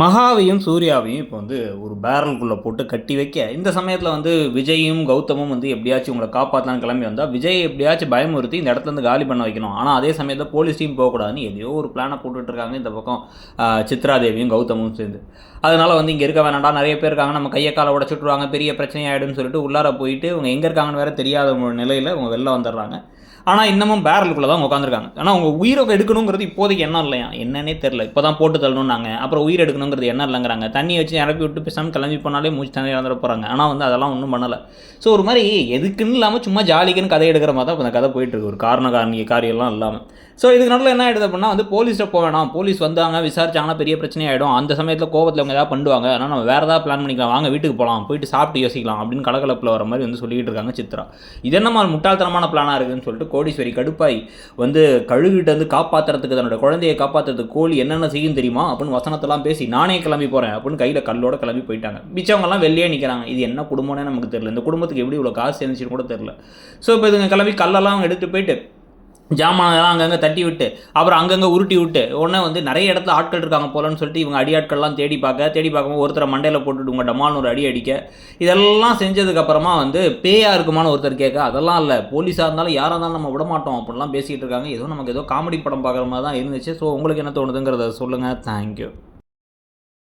மகாவையும் சூர்யாவையும் இப்போ வந்து ஒரு பேரலுக்குள்ளே போட்டு கட்டி வைக்க இந்த சமயத்தில் வந்து விஜயும் கௌதமும் வந்து எப்படியாச்சும் உங்களை காப்பாற்றலான்னு கிளம்பி வந்தால் விஜய் எப்படியாச்சும் பயமுறுத்தி இந்த இடத்துல இருந்து காலி பண்ண வைக்கணும். ஆனால் அதே சமயத்தில் போலீஸ் டீம் போகக்கூடாதுன்னு எதையோ ஒரு பிளானை போட்டுட்ருக்காங்க இந்த பக்கம் சித்ராதேவியும் கௌதமும் சேர்ந்து. அதனால் வந்து இங்கே இருக்க வேணாண்டா நிறைய பேர் இருக்காங்க நம்ம கையை காலை உடச்சுட்ருவாங்க பெரிய பிரச்சனையாயிடும்னு சொல்லிட்டு உள்ளார போயிட்டு இவங்க எங்கே இருக்காங்கன்னு வேற தெரியாத ஒரு நிலையில் அவங்க வெளில வந்துடுறாங்க. ஆனால் இன்னமும் பேரலுக்குள்ளே தான் உட்காந்துருக்காங்க ஆனால் அவங்க உயிரை எடுக்கணுங்கிறது இப்போதைக்கு என்ன இல்லையா? என்னன்னே தெரில இப்போ தான் போட்டு தள்ளணும்னாங்க. அப்புறம் உயிர் எடுக்கணுங்கிறது என்ன இல்லைங்கிறாங்க. தண்ணி வச்சு நிரப்பி விட்டு பேசாமல் கிளம்பி போனாலே மூச்சு தண்ணி இறந்துட போகிறாங்க ஆனால் வந்து அதெல்லாம் ஒன்றும் பண்ணலை. ஸோ ஒரு மாதிரி எதுக்குன்னு இல்லாமல் சும்மா ஜாலிக்குன்னு கதை எடுக்கிற மாதிரி தான் இப்போ கதை போயிட்டுருக்கு ஒரு காரண காரணி காரியம்லாம் இல்லாமல் ஸோ இதுக்கு நடுவில் என்ன ஆகிடுது அப்படின்னா வந்து போலீஸ்கிட்ட போக வேணாம். போலீஸ் வந்தாங்க விசாரிச்சாங்கன்னா பெரிய பிரச்சனை ஆகிடும் அந்த சமயத்தில் கோபத்தில் அவங்க ஏதாவது பண்ணுவாங்க. ஆனால் நம்ம வேறு ஏதாவது பிளான் பண்ணிக்கலாம். வாங்க வீட்டுக்கு போகலாம் போயிட்டு சாப்பிட்டு யோசிக்கலாம் அப்படின்னு கலகலப்பில் வர மாதிரி வந்து சொல்லிக்கிட்டு இருக்காங்க சித்ரா. இது என்னமா முட்டாள்தனமான பிளானாக இருக்குதுன்னு சொல்லிட்டு கோடீஸ்வரி கடுப்பாய் வந்து கழுகிட்டு வந்து காப்பாற்றுறதுக்கு தன்னோட குழந்தையை காப்பாற்றுறதுக்கு கோழி என்னென்ன செய்யும் தெரியுமா? அப்படின்னு வசனத்தெல்லாம் பேசி நானே கிளம்பி போகிறேன் அப்படின்னு கையில் கல்லோட கிளம்பி போயிட்டாங்க. மிச்சவங்கலாம் வெளியே நிற்கிறாங்க இது என்ன குடும்பம்னே நமக்கு தெரியல. இந்த குடும்பத்துக்கு எப்படி இவ்வளோ காசு சேர்ந்துச்சுன்னு கூட தெரில ஸோ இப்போ இதுங்க கிளம்பி கல்லெல்லாம் எடுத்துகிட்டு போயிட்டு ஜாமான்லாம் அங்கங்கே தட்டி விட்டு அப்புறம் அங்கங்கே உருட்டி விட்டு உடனே வந்து நிறைய இடத்துல ஆட்கள் இருக்காங்க போலன்னு சொல்லிட்டு இவங்க அடியாட்கள்லாம் தேடி பார்க்க தேடி பார்க்கும்போது ஒருத்தரை மண்டையில் போட்டுட்டு உங்கள் டமால்னு ஒரு அடி அடிக்க இதெல்லாம் செஞ்சதுக்கப்புறமா வந்து பேயாக இருக்குமான்னு ஒருத்தர் கேட்க அதெல்லாம் இல்லை. போலீஸாக இருந்தாலும் யாராக இருந்தாலும் நம்ம விட மாட்டோம். அப்படிலாம் பேசிகிட்டு இருக்காங்க. ஏதோ நமக்கு ஏதோ காமெடி படம் பார்க்குற மாதிரி தான் இருந்துச்சு. ஸோ உங்களுக்கு என்ன தோணுதுங்கிறத சொல்லுங்கள் தேங்க்யூ